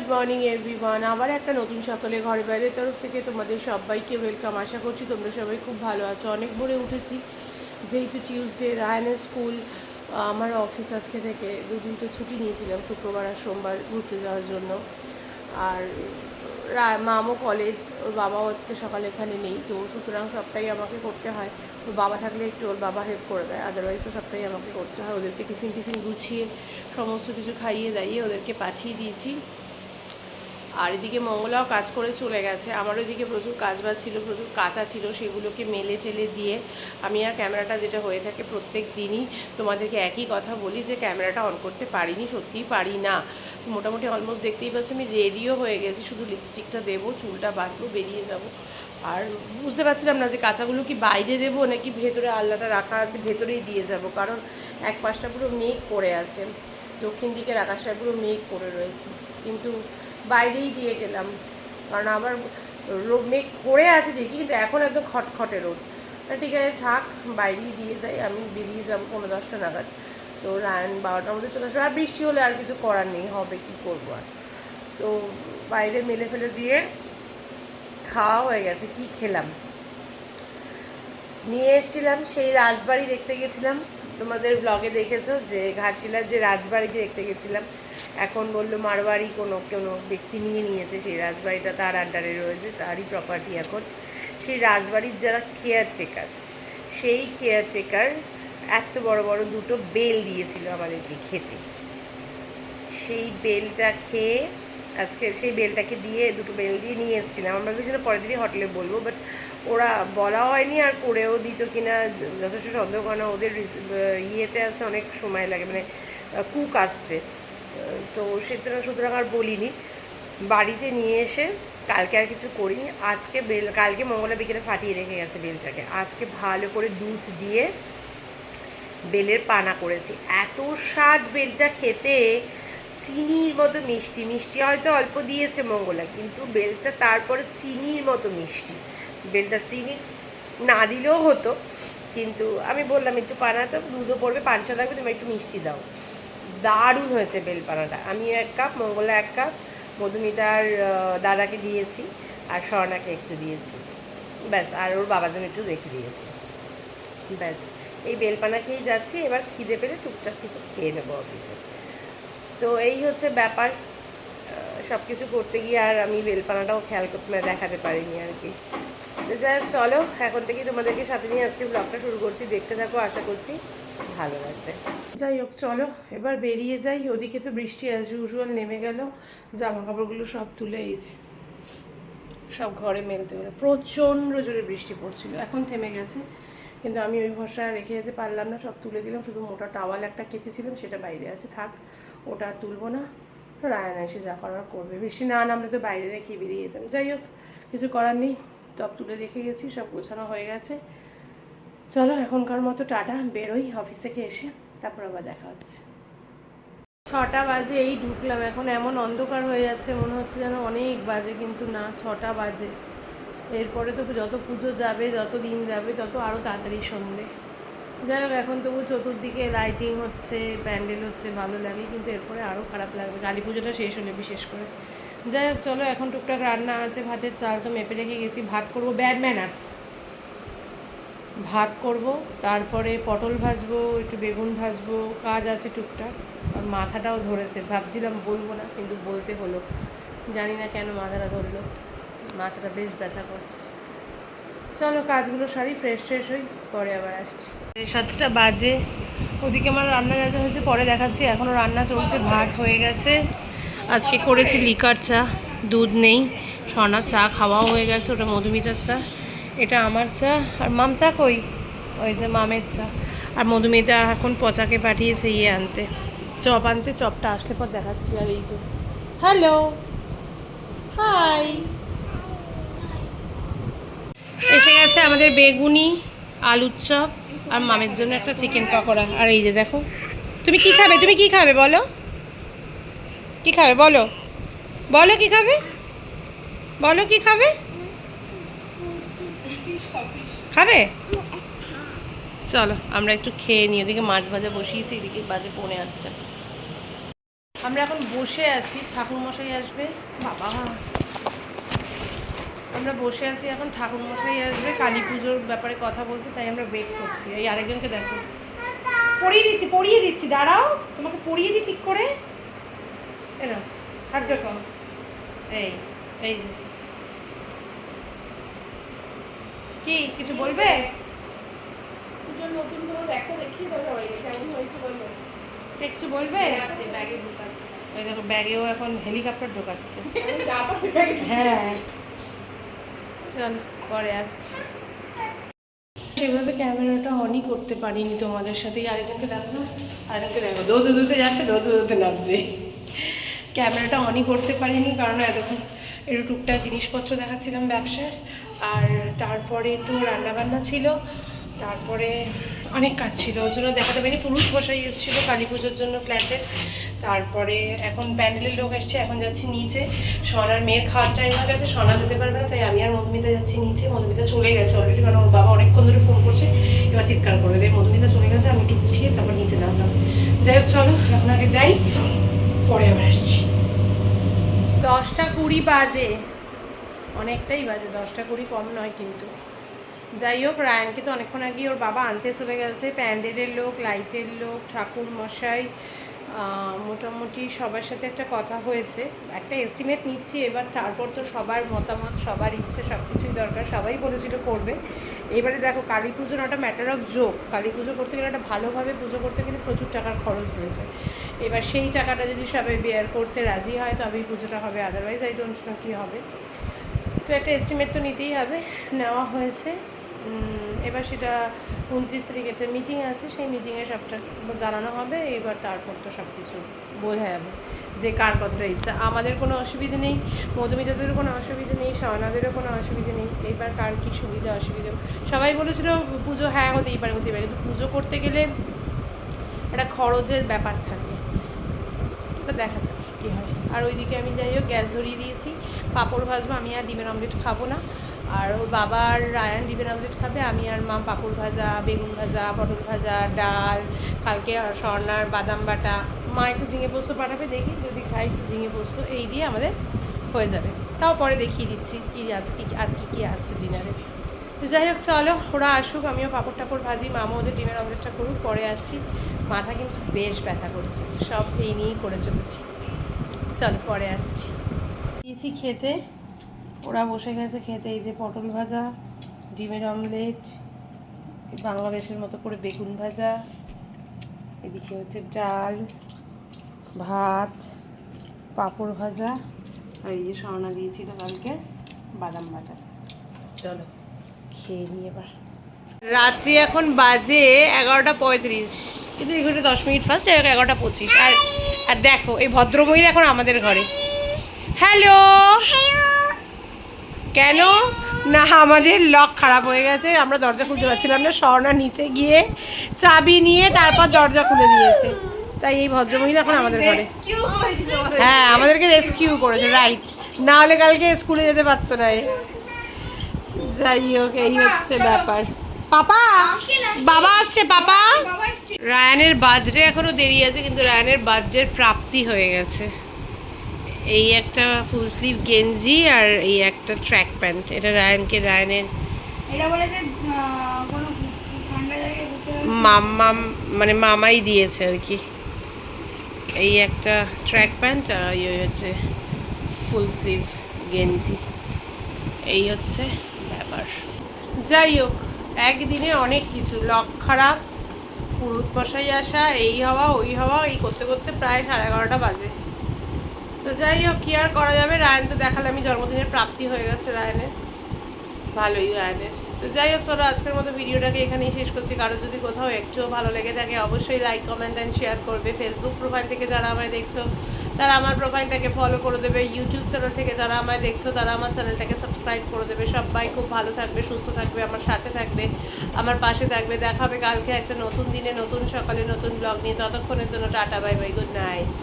Good morning, everyone. আবার একটা নতুন সকালে ঘরে বাইরের তরফ থেকে তোমাদের সবাইকে ওয়েলকাম আশা করছি তোমরা সবাই খুব ভালো আছো। অনেক ভোরে উঠেছি, যেহেতু টিউসডে রায়নের স্কুল আমার অফিস আজকে থেকে দুদিন তো ছুটি নিয়েছিলাম, শুক্রবার আর সোমবার ঘুরতে যাওয়ার জন্য। আর মামও কলেজ ওর বাবাও আজকে সকালে এখানে নেই, তো সুতরাং সবটাই আমাকে করতে হয়। ওর বাবা থাকলে একটু ওর বাবা হেল্প করে দেয় আদারওয়াইজ সবটাই আমাকে করতে হয়। ওদেরকে টিফিন টিফিন গুছিয়ে, সমস্ত কিছু খাইয়ে দাইয়ে ওদেরকে পাঠিয়ে দিয়েছি। আর এদিকে মঙ্গলাও কাজ করে চলে গেছে। আমার ওইদিকে প্রচুর কাজ বাজ ছিল, প্রচুর কাঁচা ছিল, সেগুলোকে মেলে টেলে দিয়ে আমি আর ক্যামেরাটা যেটা হয়ে থাকে প্রত্যেক দিনই তোমাদেরকে একই কথা বলি যে ক্যামেরাটা অন করতে পারিনি, সত্যিই পারি না। মোটামুটি অলমোস্ট দেখতেই পাচ্ছ আমি রেডিও হয়ে গেছি, শুধু লিপস্টিকটা দেবো, চুলটা বাঁধবো, বেরিয়ে যাব। আর বুঝতে পারছিলাম না যে কাঁচাগুলো কি বাইরে দেবো নাকি ভেতরে আল্লাটা রাখা আছে, ভেতরেই দিয়ে যাব, কারণ এক পাশটা পুরো মেঘ করে আছে। দক্ষিণ দিকের আকাশটা পুরো মেঘ করে রয়েছে। কিন্তু বাইরেই দিয়ে গেলাম। কারণ আমার রোদ মেঘ করে আছে ঠিকই, কিন্তু এখন একদম খটখটে রোদ ঠিক আছে, থাক, বাইরেই দিয়ে যাই, আমি বেরিয়ে যাব কোনো দশটা নাগাদ। তো রায়ন বারোটার মধ্যে চলে আসবে। আর বৃষ্টি হলে আর কিছু করার নেই, হবে কি করব আর। তো বাইরে মেলে ফেলে দিয়ে খাওয়া হয়ে গেছে, কি খেলাম? নিয়ে এসেছিলাম সেই রাজবাড়ি দেখতে গেছিলাম। তোমাদের ব্লগে দেখেছ যে ঘাটশিলার যে রাজবাড়ি দেখতে গেছিলাম। এখন বলল মারবাড়ি কোনো কোনো ব্যক্তি নিয়ে নিয়েছে, সেই রাজবাড়িটা তার আন্ডারে রয়েছে, তারই প্রপার্টি এখন। সেই রাজবাড়ির যারা কেয়ারটেকার সেই কেয়ারটেকার এত বড় বড় দুটো বেল দিয়েছিল আমাদেরকে খেতে। সেই বেলটা খেয়ে আজকে সেই বেলটাকে দিয়ে দুটো বেল দিয়ে নিয়ে এসেছিলাম। আমরা ভেবেছিলাম পরের দিনই হোটেলে বলব বাট ওরা বলা হয়নি আর করেও দিত কিনা, যথেষ্ট সন্দেহ করে ওদের ইয়েতে আসতে অনেক সময় লাগে মানে কুক আসতে। তো সুতরাং সুতরাং আর বলিনি। বাড়িতে নিয়ে এসে কালকে আর কিছু করিনি। আজকে বেল, কালকে মঙ্গলা বিকেলে ফাটিয়ে রেখে গেছে বেলটাকে। আজকে ভালো করে দুধ দিয়ে বেলের পানা করেছি। এত স্বাদ বেলটা খেতে। চিনির মতো মিষ্টি। মিষ্টি হয়তো অল্প দিয়েছে মঙ্গলা, কিন্তু বেলটা তারপরে চিনির মতো মিষ্টি। বেলটা চিনি না দিলেও হতো, কিন্তু আমি বললাম, একটু পানা তো দুধও পড়বে পাঁচশো লাগবে তুমি একটু মিষ্টি দাও। দারুণ হয়েছে বেল পানাটা আমি এক কাপ, মঙ্গলা এক কাপ, মধুমিতার দাদাকে দিয়েছি আর স্বর্ণাকে একটু দিয়েছি। ব্যাস, আর ওর বাবার জন্য একটু রেখে দিয়েছি। ব্যাস, এই বেলপানা খেয়েই যাচ্ছি। এবার খিদে পেলে টুকটাক কিছু খেয়ে নেব অফিসে তো এই হচ্ছে ব্যাপার। সব কিছু করতে গিয়ে আর আমি বেলপানাটাও খেয়াল করতে মানে দেখাতে পারিনি আর কি। যাই চলো, এখন থেকেই তোমাদেরকে সাথে নিয়ে আজকে ব্লগটা শুরু করছি। দেখতে থাকো, আশা করছি ভালো লাগবে। যাই হোক, চলো, এবার বেরিয়ে যাই। ওদিকে তো বৃষ্টি অ্যাজ ইউজুয়াল নেমে গেল। জামা কাপড়গুলো সব তুলে যে, সব ঘরে মেলতে হলো। প্রচণ্ড জোরে বৃষ্টি পড়ছিল, এখন থেমে গেছে। কিন্তু আমি ওই ভরসা রেখে যেতে পারলাম না, সব তুলে দিলাম। শুধু মোটা টাওয়াল একটা কেচেছিলাম, সেটা বাইরে আছে, থাক, ওটা তুলবো না। রায়ন এসে যা করার করবে। বৃষ্টি না নামলে তো বাইরে রেখে বেরিয়ে যেতাম। যাই হোক, কিছু করার নেই সব তুলে রেখে গেছি, সব গোছানো হয়ে গেছে। চলো, এখনকার মতো টাটা বেরোই অফিস থেকে এসে, তারপর আবার দেখা হচ্ছে। ছটা বাজে, এই ঢুকলাম, এখন এমন অন্ধকার হয়ে যাচ্ছে, মনে হচ্ছে যেন অনেক বাজে, কিন্তু না, ছটা বাজে। এরপরে তো যত পুজো যাবে, যত দিন যাবে, তত আরও তাড়াতাড়ি সন্ধে। যাই হোক, এখন তবু চতুর্দিকে লাইটিং হচ্ছে, প্যান্ডেল হচ্ছে, ভালো লাগে, কিন্তু এরপরে আরও খারাপ লাগবে। কালী পুজোটা শেষ হলে বিশেষ করে। যাই হোক, চলো, এখন টুকটাক রান্না আছে, ভাতের চাল তো মেপে রেখে গেছি, ভাত করব ব্যাড ম্যানার্স ভাত করব, তারপরে পটল ভাজবো, একটু বেগুন ভাজবো, কাজ আছে টুকটাক। আর মাথাটাও ধরেছে, ভাবছিলাম বলব না, কিন্তু বলতে হলো। জানি না কেন মাথাটা ধরলো, মাথাটা বেশ ব্যথা করছে। চলো কাজগুলো সারি ফ্রেশ ফ্রেশ হই, পরে আবার আসছি। সাতটা বাজে, ওদিকে আমার রান্না যা হয়েছে পরে দেখাচ্ছি এখনও রান্না চলছে, ভাত হয়ে গেছে। আজকে করেছি লিকার চা, দুধ নেই সোনার চা খাওয়াও হয়ে গেছে, ওটা মধুমিতার চা। এটা আমার চা। আর মাম চা কই? ওই যে মামের চা। আর মধুমিতা এখন পচাকে পাঠিয়েছে ইয়ে আনতে। চপ আনতে, চপটা আসলে পর দেখাচ্ছি আর এই যে। হ্যালো। হাই। এসে গেছে আমাদের বেগুনি, আলুর চপ আর মামের জন্য একটা চিকেন পকোড়া। আর এই যে দেখো, তুমি কি খাবে? তুমি কি খাবে বলো? কি খাবে? বলো। বলো কি খাবে? বলো কি খাবে? খাবে? চলো আমরা একটু খেয়ে নিই। ওদিকে মাছ ভাজা বসিয়েছি এদিকে বাজে পৌনে আটটা। আমরা এখন বসে আছি ঠাকুরমশাই আসবে। বাবা। আমরা বসে আছি এখন ঠাকুরমশাই আসবে। কালী পুজোর ব্যাপারে কথা বলতে তাই আমরা ওয়েট করছি। এই আরেকজনকে দেখো। পড়িয়ে দিচ্ছি পড়িয়ে দিচ্ছি দাঁড়াও। তোমাকে পড়িয়ে দিই ঠিক করে। এলো হাত দেখো এই এই যে। কি কিছু বলবে? পুজোর নতুন কোনো দেখো দেখিয়ে দাও সবাইকে কেমন হয়েছে বলো? কিছু বলবে? ব্যাগে ঢুকাচ্ছে। ওই দেখো ব্যাগেও এখন হেলিকপ্টার ঢোকাচ্ছে। ব্যাগে হ্যাঁ। চল পরে আসছি। সেভাবে ক্যামেরাটা অনই করতে পারিনি তোমাদের সাথে আরেকজনকে দেখো আরেকজনকে দেখো দৌড় দৌড়তে যাচ্ছে দৌড় দৌড়তে নামছে ক্যামেরাটা অনই করতে পারিনি কারণ এতক্ষণ একটু টুকটাক জিনিসপত্র দেখাচ্ছিলাম ব্যবসার, আর তারপরে তো রান্নাবান্না ছিল, তারপরে অনেক কাজ ছিল, ওর জন্য দেখাতে পারিনি, পুরুষ বসাই এসেছিল কালী পুজোর জন্য ফ্ল্যাটে তারপরে এখন প্যান্ডেলের লোক এসছে, এখন যাচ্ছি নিচে, সোনার মেয়ের খাওয়ার টাইম হয়ে গেছে, সোনা যেতে পারবে না, তাই আমি আর মধুমিতা যাচ্ছি নিচে, মধুমিতা চলে গেছে অলরেডি কারণ ওর বাবা অনেকক্ষণ ধরে ফোন করছে, এবার চিৎকার করবে, তাই মধুমিতা চলে গেছে, আমি একটু গুছিয়ে তারপর নিচে নামলাম। যাই হোক, চলো, এখন আগে যাই, পরে আবার আসছি। দশটা কুড়ি বাজে। অনেকটাই বাজে, দশটা কুড়ি কম নয় কিন্তু। যাই হোক, রায়ানকে তো অনেকক্ষণ আগে ওর বাবা আনতে চলে গেছে। প্যান্ডেলের লোক, লাইটের লোক ঠাকুর মশাই মোটামুটি সবার সাথে একটা কথা হয়েছে। একটা এস্টিমেট নিচ্ছি, এবার তারপর তো সবার মতামত, সবার ইচ্ছে সব কিছুই দরকার। সবাই বলেছিল করবে। এবারে দেখো, কালী পুজোর একটা ম্যাটার অফ জোক কালী পুজো করতে গেলে একটা ভালোভাবে পুজো করতে গেলে প্রচুর টাকার খরচ রয়েছে। এবার সেই টাকাটা যদি সবাই বেয়ার করতে রাজি হয়, তবেই পুজোটা হবে আদারওয়াইজ আই ডোন্ট নো কী হবে। তো একটা এস্টিমেট তো নিতেই হবে, নেওয়া হয়েছে। এবার সেটা উনত্রিশ তারিখ একটা মিটিং আছে, সেই মিটিংয়ে সবটা জানানো হবে, এবার তারপর তো সব কিছু বোঝা যাবে যে কার কতটা ইচ্ছা। আমাদের কোনো অসুবিধে নেই, মধুমিতাদেরও কোনো অসুবিধে নেই সহনাদেরও কোনো অসুবিধে নেই, এবার কার কী সুবিধা অসুবিধা। সবাই বলেছিল পুজো হ্যাঁ হতেই পারে হতেই পারে, কিন্তু পুজো করতে গেলে একটা খরচের ব্যাপার থাকে। তো দেখা যাক কী হয়। আর ওইদিকে আমি যাই হোক, গ্যাস ধরিয়ে দিয়েছি। পাঁপড় ভাজবো, আমি আর ডিমের অমলেট খাব না। আর ওর বাবা আর রায়ান ডিমের অমলেট খাবে, আমি আর মা পাঁপড় ভাজা, বেগুন ভাজা, পটল ভাজা, ডাল, কালকে স্বর্ণার বাদাম বাটা। মা একটু ঝিঙে পোস্ত পাঠাবে দেখি যদি খাই একটু ঝিঙে পোস্ত, এই দিয়ে আমাদের হয়ে যাবে। তাও পরে দেখিয়ে দিচ্ছি কী আছে, কী আর কী কী আছে ডিনারে তো যাই হোক, চলো, ওরা আসুক, আমিও পাঁপড় টাপড় ভাজি, মামা ওদের ডিমের অমলেটটা করুক, পরে আসছি। মাথা কিন্তু বেশ ব্যথা করছে, সব এই নিয়েই করে চলেছি। চলো, পরে আসছি। দিয়েছি খেতে। ওরা বসে গেছে খেতে, এই যে পটল ভাজা, ডিমের অমলেট বাংলাদেশের মতো করে বেগুন ভাজা, এদিকে হচ্ছে ডাল, ভাত, পাঁপড় ভাজা, আর এই যে সরনা দিয়েছিল কালকে বাদাম ভাজা। চলো। খেয়ে নিই এবার। রাত্রি এখন বাজে এগারোটা পঁয়ত্রিশ। কিন্তু এই এগুলো দশ মিনিট ফার্স্ট এগারোটা পঁচিশ। আর আর দেখো এই ভদ্রমহিলা এখন আমাদের ঘরে। হ্যালো! কেন? না আমাদের লক খারাপ হয়ে গেছে আমরা দরজা খুলতে পারছিলাম না। স্বর্ণা নিচে গিয়ে চাবি নিয়ে তারপর দরজা খুলে দিয়েছে। তাই এই ভদ্রমহিলা এখন আমাদের ঘরে। হ্যাঁ আমাদেরকে রেস্কিউ করেছে রাইট না হলে কালকে স্কুলে যেতে পারতো না এ। যাই হোক এই হচ্ছে ব্যাপার। পাপা? বাবা আসছে পাপা? বাবা রায়ানের বার্থডে এখনও দেরি আছে কিন্তু রায়ানের বার্থডের প্রাপ্তি হয়ে গেছে। এই একটা ফুল স্লিভ গেঞ্জি আর এই একটা ট্র্যাক প্যান্ট। এটা রায়ানকে রায়ানের এটা বলেছে আহ, কোনো ঠান্ডা জায়গায় ঘুরতে হবে মাম্মা মানে মামাই দিয়েছে আর কি। এই একটা ট্র্যাক প্যান্ট আর এই হচ্ছে ফুল স্লিভ গেঞ্জি। এই হচ্ছে যাই হোক, একদিনে অনেক কিছু। লক খারাপ, পুরুত মশাই আসা, এই হওয়া, ওই হওয়া, এই করতে করতে প্রায় সাড়ে এগারোটা বাজে। তো যাই হোক, কী আর করা যাবে? রায়ন তো দেখালে আমি জন্মদিনের প্রাপ্তি হয়ে গেছে রায়নের। ভালোই রায়নের। তো যাই হোক, চলো আজকের মতো ভিডিওটাকে এখানেই শেষ করছি। কারও যদি কোথাও একটুও ভালো লেগে থাকে, অবশ্যই লাইক কমেন্ট অ্যান্ড শেয়ার করবে। ফেসবুক প্রোফাইল থেকে যারা আমায় দেখছ তারা আমার প্রোফাইলটাকে ফলো করে দেবে ইউটিউব চ্যানেল থেকে যারা আমায় দেখছ, তারা আমার চ্যানেলটাকে সাবস্ক্রাইব করে দেবে। সবাই খুব ভালো থাকবে, সুস্থ থাকবে, আমার সাথে থাকবে, আমার পাশে থাকবে। দেখা হবে কালকে একটা নতুন দিনে, নতুন সকালে, নতুন ব্লগ নিয়ে। ততক্ষণের জন্য tata bye bye good night